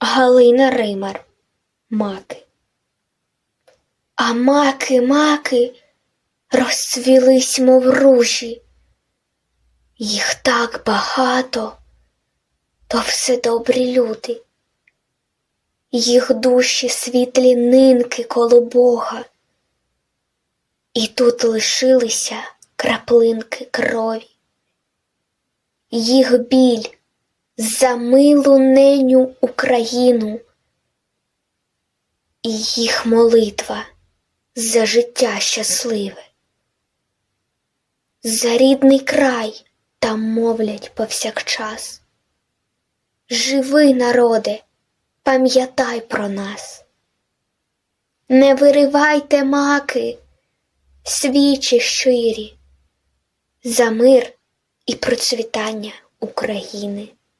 Галина Римар. Маки. А маки, маки розцвілись, мов ружі. Їх так багато, то все добрі люди. Їх душі світлі нинки коло Бога. І тут лишилися краплинки крові. Їх біль за милу неню Україну, і їх молитва за життя щасливе. За рідний край там мовлять повсякчас. Живи, народе, пам'ятай про нас. Не виривайте маки, свічі щирі, за мир і процвітання України.